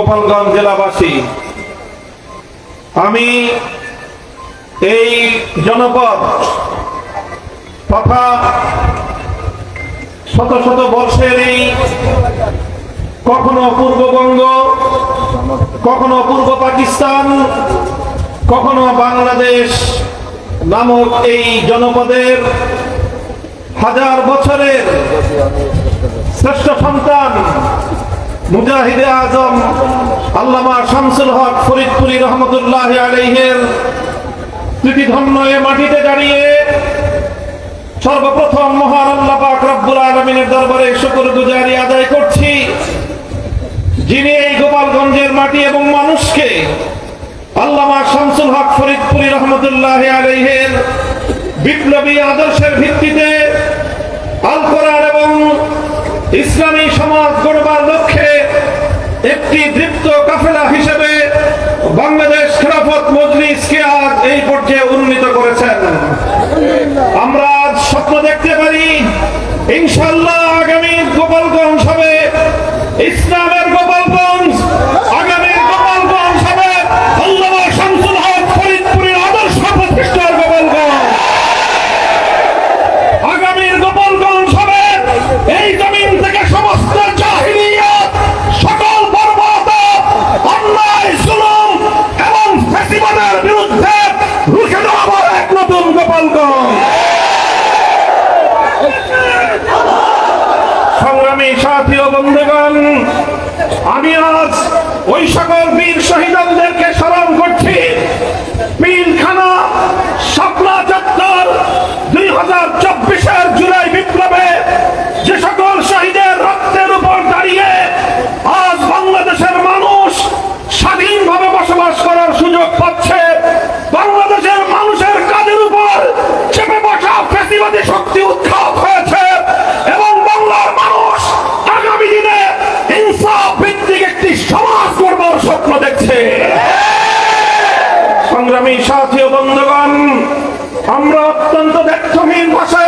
গোপালগঞ্জ জেলাবাসী, আমি এই জনপদ তথা শত শত বর্ষের এই কখনো পূর্ববঙ্গ, কখনো পূর্ব পাকিস্তান, কখনো বাংলাদেশ নামক এই জনপদের হাজার বছরের শ্রেষ্ঠ সন্তান মুজাহিদে আজম, আল্লামা শামসুল হক ফরিদপুরি রহমতুল্লাহ আলাইহের স্মৃতিধন্য এ মাটিতে দাঁড়িয়ে সর্বপ্রথম মহান আল্লাহ পাক রব্বুল আলমিনের দরবারে শুকর গুজারি আদায় করছি। যিনি এই গোপালগঞ্জের মাটি এবং মানুষকে আল্লামা শামসুল হক ফরিদপুরি রহমতুল্লাহ আলাইহের বিপ্লবী আদর্শের ভিত্তিতে আল কোরআন এবং ইসলামী সমাজ গড়বার লক্ষ্যে একটি দৃপ্ত কাফেলা হিসেবে বাংলাদেশ খেলাফত মজলিসকে আজ এই পর্যায়ে উন্নীত করেছেন। আমরা আজ স্বপ্ন দেখতে পারি ইনশাল্লাহ আগামী গোপালগঞ্জ হবে। ইসলামের শাপলা চত্বর দুই হাজার সংগ্রামী সাথী বন্ধুগণ আমরা অত্যন্ত ব্যর্থহীন ভাষায়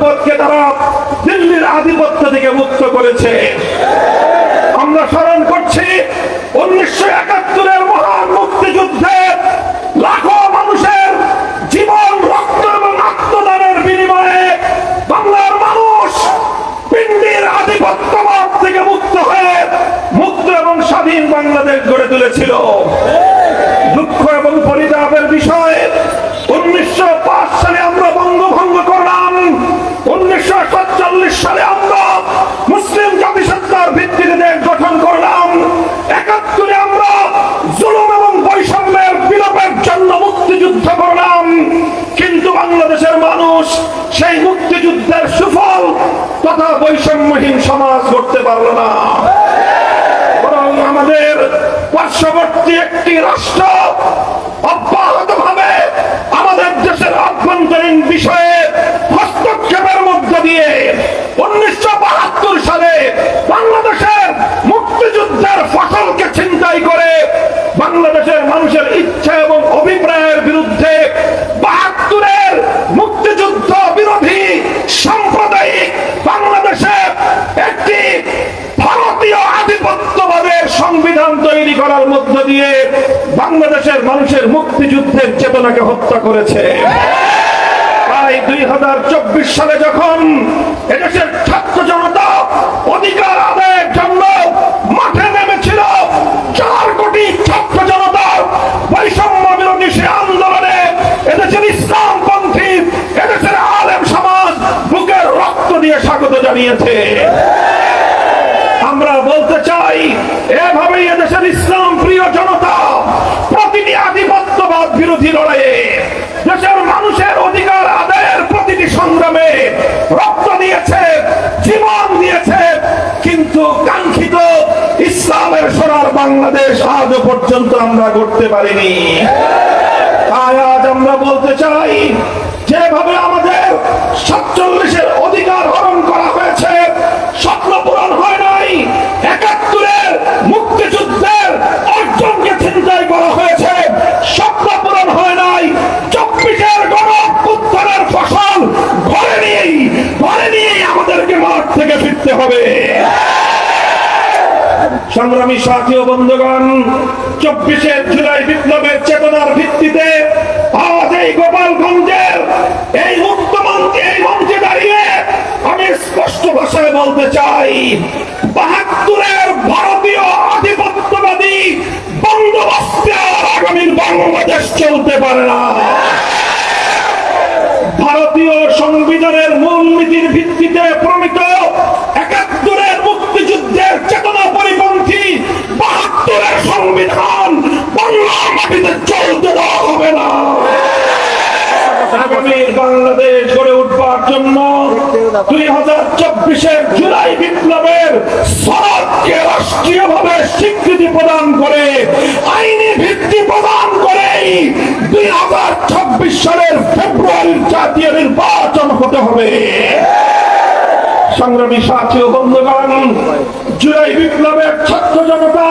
জনপদকে তারা দিল্লির আধিপত্য থেকে মুক্ত করেছে। আমরা স্মরণ করছি, উনিশশো একাত্তরের মহান মুক্তিযুদ্ধে লাখো মানুষের জীবন, রক্ত এবং আত্মদানের বিনিময়ে বাংলার মানুষ পিন্ডির আধিপত্যবাদ থেকে মুক্ত হয়ে মুক্ত এবং স্বাধীন বাংলাদেশ গড়ে তুলেছিল। সাতচল্লিশ সালে আমরা মুসলিম জাতিসত্তার ভিত্তিতে দেশ গঠন করলাম। একাত্তরে আমরা জুলুম এবং বৈষম্যের বিলোপের জন্য মুক্তিযুদ্ধ করলাম। কিন্তু বাংলাদেশের মানুষ সেই মুক্তিযুদ্ধের সুফল তথা বৈষম্যহীন সমাজ করতে পারল না। বরং আমাদের পার্শ্ববর্তী একটি রাষ্ট্র অব্যাহত ভাবে আমাদের দেশের আভ্যন্তরীণ বিষয়ে হস্তক্ষেপের মধ্য দিয়ে উনিশশো বাহাত্তর সালে বাংলাদেশের মুক্তিযুদ্ধের ফসলকে ছিনতাই করে বাংলাদেশের মানুষের ইচ্ছা এবং অভিপ্রায়ের বিরুদ্ধে বাহাত্তরের মুক্তিযুদ্ধ বিরোধী সাম্প্রদায়িক বাংলাদেশে একটি ভারতীয় আধিপত্যবাদের সংবিধান তৈরি করার মধ্য দিয়ে বাংলাদেশের মানুষের মুক্তিযুদ্ধের চেতনাকে হত্যা করেছে। দুই সালে যখন এদেশের ছাত্র জনতা অধিকার আদায়ের জন্য মাঠে নেমেছিল, চার কোটি ছাত্র জনতা বৈষম্য বিরোধী সে আন্দোলনে এদেশের ইসলামপন্থী, এদেশের আলেম সমাজ বুকের রক্ত দিয়ে স্বাগত জানিয়েছে। জীবন দিয়েছে। কিন্তু কাঙ্ক্ষিত ইসলামের সরার বাংলাদেশ আজও পর্যন্ত আমরা করতে পারিনি। তাই আজ আমরা বলতে চাই, যেভাবে আমাদের সাতচল্লিশের অধিকার থেকে ফিরতে হবে। সংগ্রামী সাথী ও বন্ধুগণ, চব্বিশে জুলাই বিপ্লবের চেতনার ভিত্তিতে আজ এই গোপালগঞ্জের এই মুক্ত মঞ্চে এই মঞ্চে দাঁড়িয়ে আমি স্পষ্ট ভাষায় বলতে চাই, বাহাত্তরের ভারতীয় আধিপত্যবাদী বন্দোবস্তে আর আগামীর বাংলাদেশ চলতে পারে না। ভারতীয় সংবিধানের মূল নীতির ভিত্তিতে জুলাই বিপ্লবের সড়ককে স্বীকৃতি প্রদান করে সংগ্রামী সাথী বন্ধুগণ, জুলাই বিপ্লবের ছাত্র জনতা,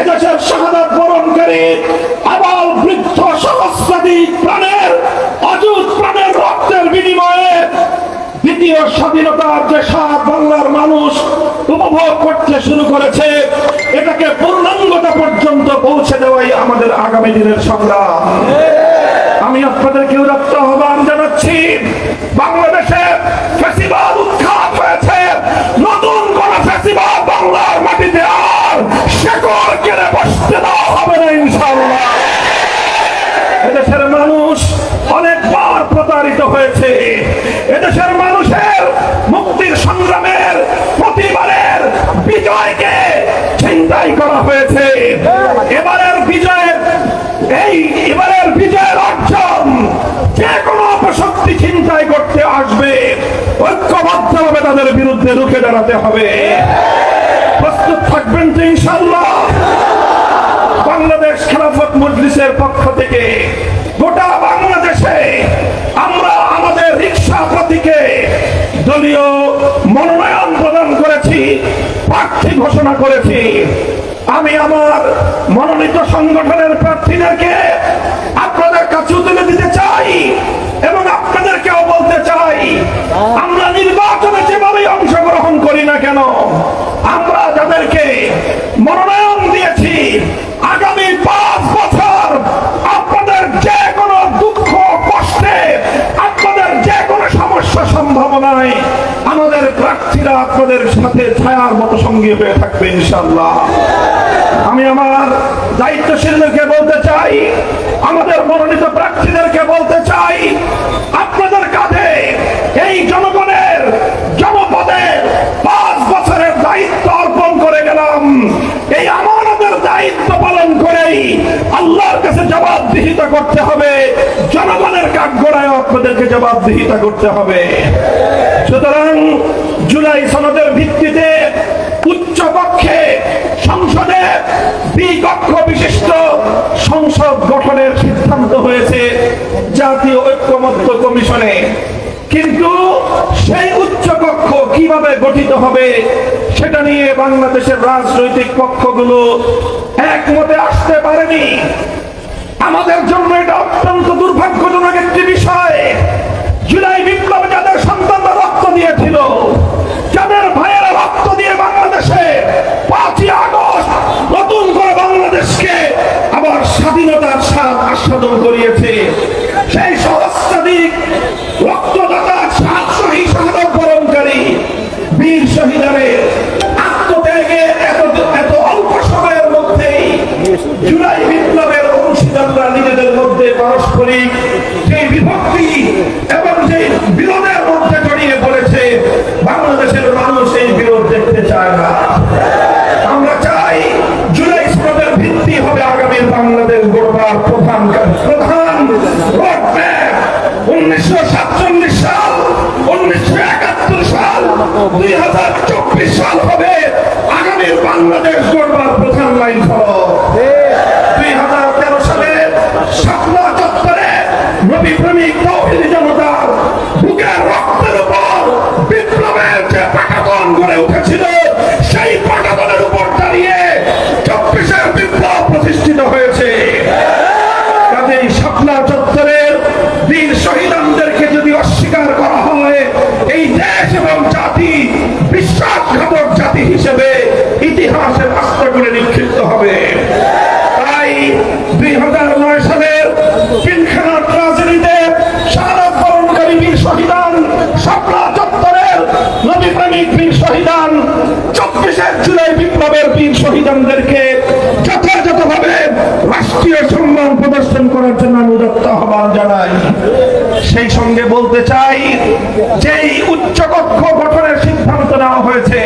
এদেশের শাহাদাত বরণকারী, আবাল বৃদ্ধ সহস্রাধিক প্রাণের অযুত দ্বিতীয় স্বাধীনতার যে স্বাদ বাংলার মানুষ উপভোগ করতে শুরু করেছে, এটাকে পূর্ণাঙ্গতা পর্যন্ত পৌঁছে দেওয়াই আমাদের আগামী দিনের সংগ্রাম। আমি আপনাদেরকে রক্ত আহ্বান জানাচ্ছি, বাংলাদেশে চিন্তাই করা হয়েছে। এবারের বিজয়ের এই এবারের বিজয়ের অর্জন যে কোনো অপশক্তি চিন্তায় করতে আসবে। ঐক্যবদ্ধভাবে তাদের বিরুদ্ধে রুখে দাঁড়াতে হবে। প্রস্তুত থাকবেন তো ইনশাল্লাহ বাংলাদেশ খেলাফত মজলিসের পক্ষ থেকে গোটা বাংলাদেশে আমরা আমাদের রিক্সা প্রতীকে দলীয় প্রার্থী ঘোষণা করেছি। আমি আমার মনোনীত সংগঠনের প্রার্থীদেরকে আপনাদের কাছে তুলে দিতে চাই এবং আপনাদেরকেও বলতে চাই, আমরা নির্বাচনে যেভাবে অংশগ্রহণ করি না কেন প্রার্থীরা আপনাদের সাথে ছায়ার মতো সঙ্গী হয়ে থাকবে ইনশাল্লাহ আমি আমার দায়িত্বশীলদেরকে বলতে চাই, আমাদের মনোনীত প্রার্থীদেরকে বলতে চাই, আপনাদের কাঁধে এই জনগণের, জনপদের পাঁচ বছরের দায়িত্ব অর্পণ করে গেলাম। এই আমানতের দায়িত্ব পালন করেই আল্লাহর কাছে জবাবদিহিতা করতে হবে। জনগণের কাঠগড়ায় আপনাদেরকে জবাবদিহিতা করতে হবে। সুতরাং জুলাই সনদের ভিত্তিতে উচ্চ পক্ষে সংসদে দ্বিকক্ষ বিশিষ্ট সংসদ গঠনের সিদ্ধান্ত হয়েছে জাতীয় ঐক্যমত্য কমিশনে। কিন্তু সেই উচ্চ কক্ষ কীভাবে গঠিত হবে সেটা নিয়ে বাংলাদেশের রাজনৈতিক পক্ষগুলো একমতে আসতে পারেনি। আমাদের জন্য এটা অত্যন্ত দুর্ভাগ্যজনক একটি বিষয়। সেই বিরোধের মধ্যে জড়িয়ে বলেছে বাংলাদেশের মানুষ এই বিরোধ দেখতে চায় না। আমরা চাই জুলাই সনদের ভিত্তি হবে আগামী বাংলাদেশ গড়বার প্রধান প্রধান উনিশশো সাতচল্লিশ সাল, উনিশশো একাত্তর সাল, দুই হাজার চব্বিশ সাল হবে আগামী বাংলাদেশ গড়বার প্রধান লাইন ফলক। দুই হাজার তেরো সালে সাতলা চত্বরে নবী প্রেমিক তৌহিদি জনতা যথাযথ যথাযথভাবে রাষ্ট্রীয় সম্মান প্রদর্শন করার জন্য আমি উদত্ত আহ্বান জানাই। সেই সঙ্গে বলতে চাই, যেই উচ্চকক্ষ গঠনের সিদ্ধান্ত নেওয়া হয়েছে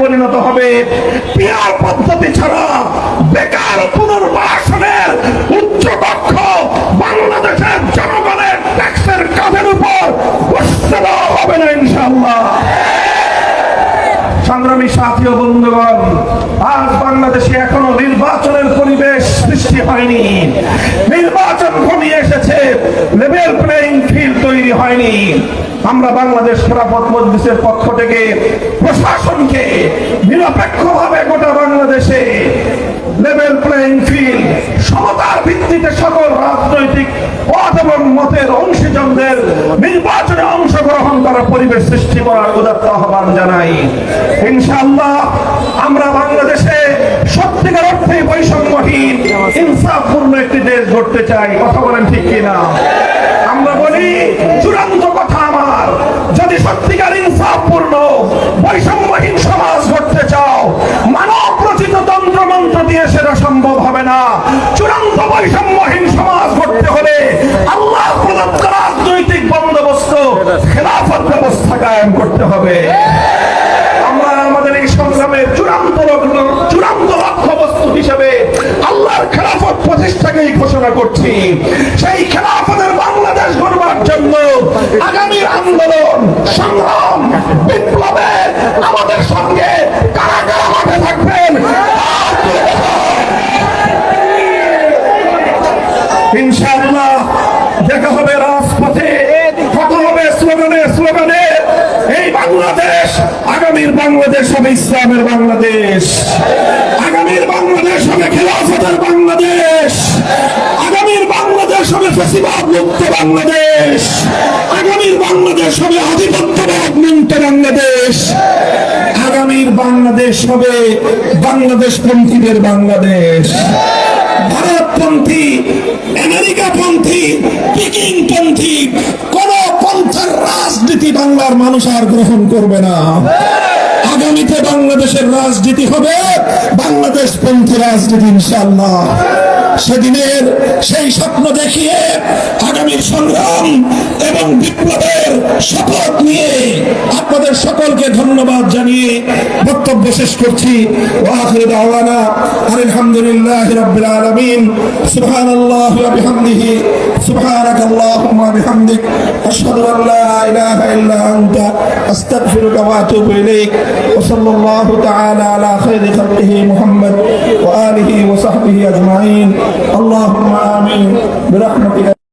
পরিণত হবে। পিয়ার পদ্ধতি ছাড়া বেকার পুনর্বাসনের উচ্চকক্ষ বাংলাদেশের জনগণের ট্যাক্সের কাঁধের উপর বসতে হবে না ইনশাআল্লাহ। সংগ্রামী সাথী ও বন্ধুগণ, আজ বাংলাদেশে এখনও নির্বাচনের পরিবেশ সৃষ্টি হয়নি। লেভেল প্লেইং ফিল্ড তৈরি হয়নি। আমরা বাংলাদেশ খেলাফত মজলিসের পক্ষ থেকে প্রশাসনকে নিরপেক্ষভাবে গোটা বাংলাদেশে লেভেল প্লেইং ফিল্ড সমতার ভিত্তিতে সকল রাজনৈতিক পথ এবং মতের অংশীজনদের নির্বাচনে অংশগ্রহণ করার পরিবেশ সৃষ্টি করার উদাত্ত আহ্বান জানাই। ইনশাআল্লাহ আমরা বাংলাদেশে সত্যিকার অর্থে বৈষম্যহীন, ইনসাফপূর্ণ একটি দেশ গড়তে চাই, কথা বলেন ঠিক কিনা? আমরা বলি, চূড়ান্ত কথা আমার, যদি সত্যিকার ইনসাফপূর্ণ, বৈষম্যহীন সমাজ গড়তে চাও মানব রচিত তন্ত্র মন্ত্র দিয়ে সেটা সম্ভব হবে না। চূড়ান্ত বৈষম্যহীন সমাজ গড়তে হলে আল্লাহ প্রদত্ত রাজনৈতিক বন্দোবস্ত, খেলাফত ব্যবস্থা কায়েম করতে হবে। হিসেবে আল্লাহর খেলাফত প্রতিষ্ঠাকেই ঘোষণা করছি। সেই খেলাফতের বাংলাদেশ গড়বার জন্য আগামীর আন্দোলন, সংগ্রাম, বিপ্লবে আমাদের সঙ্গে কারা কারা মাঠে থাকবেন? ইনশাআল্লাহ, দেখা হবে রাজপথে হবে স্লোগানে স্লোগানে। এই বাংলাদেশ, আগামীর বাংলাদেশ হবে ইসলামের বাংলাদেশ। আগামীর বাংলাদেশ হবে খেলাফতের বাংলাদেশ। আগামীর বাংলাদেশ হবে ফেসিবাদ মুক্ত বাংলাদেশ। আগামীর বাংলাদেশ হবে আধিপত্যবাদ মুক্ত বাংলাদেশ। আগামীর বাংলাদেশ হবে বাংলাদেশ পন্থীদের বাংলাদেশ। ভারতপন্থী, আমেরিকাপন্থী পিকিং পন্থী কোন পন্থার রাজনীতি বাংলার মানুষ আর গ্রহণ করবে না। আগামীতে বাংলাদেশের রাজনীতি হবে বাংলাদেশ পন্থী রাজনীতি ইনশাল্লাহ সেদিনের সেই স্বপ্ন দেখিয়ে আগামীর সংগ্রাম এবং বিপ্লবের শপথ নিয়ে আপনাদের সকলকে ধন্যবাদ জানিয়ে বক্তব্য শেষ করছি ওয়াখির দাওয়ানা আলহামদুলিল্লাহ রাব্বিল আলামিন সুবহানাল্লাহি ওয়া বিহামদিহি সুবহানাকাল্লাহুম্মা ওয়া বিহামদিক আশহাদু আন লা ইলাহা ইল্লা আনতা আস্তাগফিরুকা ওয়া আতুবু ইলাইক ওয়া সাল্লাল্লাহু তাআলা আলা খাইরি খালকিহি মুহাম্মদ ওয়া আলিহি ওয়া সাহবিহি আজমাইন اللهم آمين برحمتك